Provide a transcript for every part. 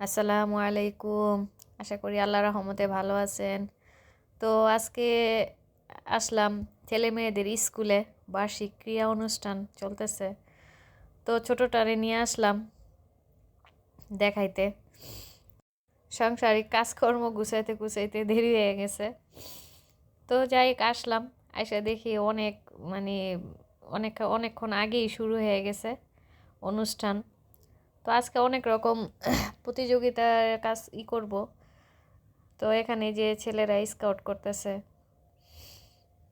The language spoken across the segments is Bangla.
আসসালামু আলাইকুম। আশা করি আল্লাহ রহমতে ভালো আছেন। তো আজকে আসলাম ছেলে মেয়েদের স্কুলে বার্ষিক ক্রিয়া অনুষ্ঠান চলতেছে। তো ছোটোটারে নিয়ে আসলাম দেখাইতে। সাংসারিক কাজকর্ম গুছাইতে গুছাইতে দেরি হয়ে গেছে। তো যাই আসলাম। এসে দেখি অনেক মানে অনেক অনেকক্ষণ আগেই শুরু হয়ে গেছে অনুষ্ঠান। তো আজকে অনেক রকম প্রতিযোগিতার কাজ ই করব। তো এখানে যে ছেলেরা স্কাউট করতেছে,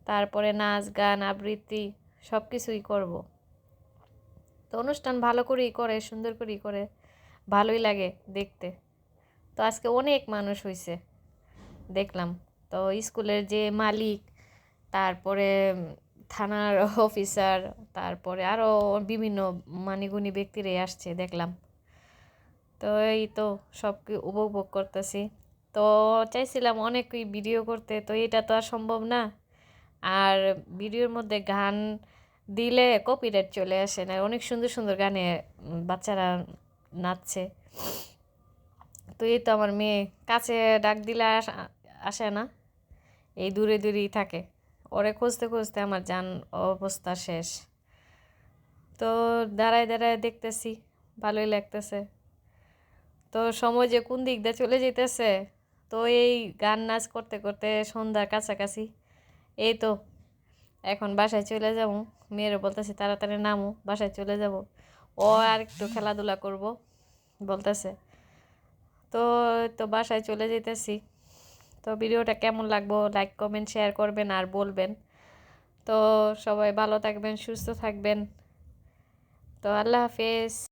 তারপরে নাচ, গান, আবৃত্তি সব কিছুই করব। তো অনুষ্ঠান ভালো করেই করে, সুন্দর করেই করে, ভালোই লাগে দেখতে। তো আজকে অনেক মানুষ হয়েছে দেখলাম। তো স্কুলের যে মালিক, তারপরে থানার অফিসার, তারপরে আরও বিভিন্ন মানিগুণী ব্যক্তিরাই আসছে, দেখলাম। তো এই তো সব কি উপভোগ করতেছি। তো চাইছিলাম অনেকই ভিডিও করতে, তো এটা তো আর সম্ভব না। আর ভিডিওর মধ্যে গান দিলে কপিরাইট চলে আসে না, অনেক সুন্দর সুন্দর গানে বাচ্চারা নাচছে। তো এই তো আমার মেয়ে কাছে ডাক দিলে আসে না, এই দূরে দূরেই থাকে। ওরে খুঁজতে খুঁজতে আমার যান অবস্থা শেষ। তো দাঁড়ায় দাঁড়ায় দেখতেছি, ভালোই লাগতেছে। তো সময় যে কোন দিক দিয়ে চলে যেতেছে তো এই গান নাচ করতে করতে সন্ধ্যার কাছাকাছি। এই তো, এখন বাসায় চলে যাব। মেয়েরও বলতেছে, তাড়াতাড়ি নামো, বাসায় চলে যাব। ও আর একটু খেলাধুলা করব, বলতেছে। তো তো বাসায় চলে যেতেছি তো ভিডিওটা কেমন লাগবো? লাইক কমেন্ট শেয়ার করবেন আর বলবেন। তো সবাই ভালো থাকবেন, সুস্থ থাকবেন। তো আল্লাহ হাফেজ।